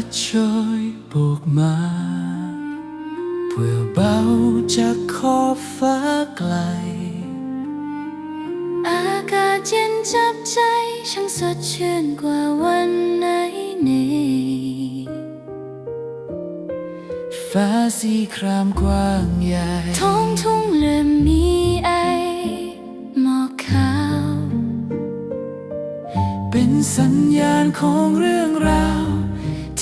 พัดโชยโบกมาเพื่อเบาจากขอบฟ้าไกล อากาศเย็นจับใจช่างสดชื่นกว่าวันไหนนี่ฟ้าสีครามกว้างใหญ่ท้องทุ่งเริ่มมีไอหมอกขาว เป็นสัญญาณของเรื่องราว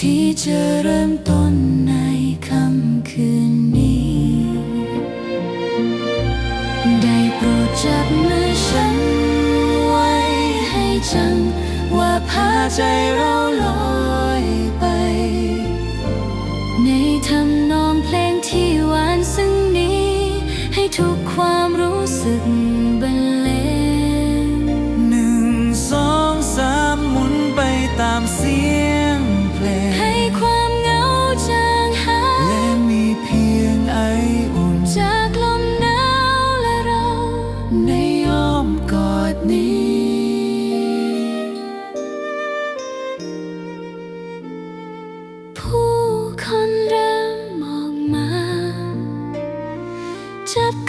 ที่จะเริ่มต้นในค่ำคืนนี้ ได้โปรดจับมือฉันไว้ให้จำว่าพาใจเราลอยไป ในทำนองเพลงที่หวานซึ้งนี้ ให้ทุกความรู้สึก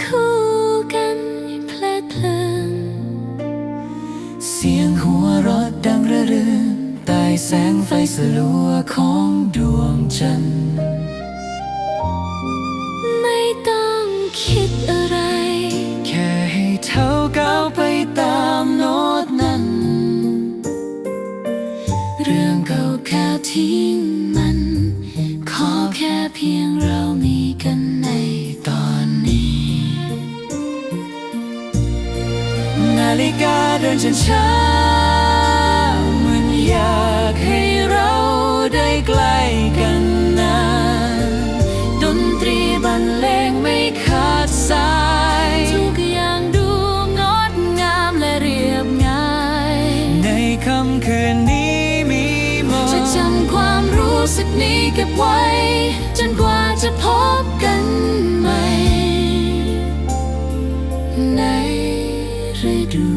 คู่กันเพลิดเพลิน เสียงหัวเราะดังระรื่นใต้แสงไฟสลัวของดวงจันทร์ไม่ต้องคิดอะไร แค่ให้เท้าก้าวไปตามโน้ตนั้น เรื่องเก่าๆทิ้งมัน ขอแค่เพียงเรามีกัน เดินช้าๆเหมือนอยากให้เราได้ใกล้กันนานดนตรีบรรเลงไม่ขาดสายทุกอย่างดูงดงามและเรียบง่าย ในค่ำคืนนี้มีหมอจะจำความรู้สึกนี้เก็บไว้ จนกว่าจะพบกันใหม่ ในฤดู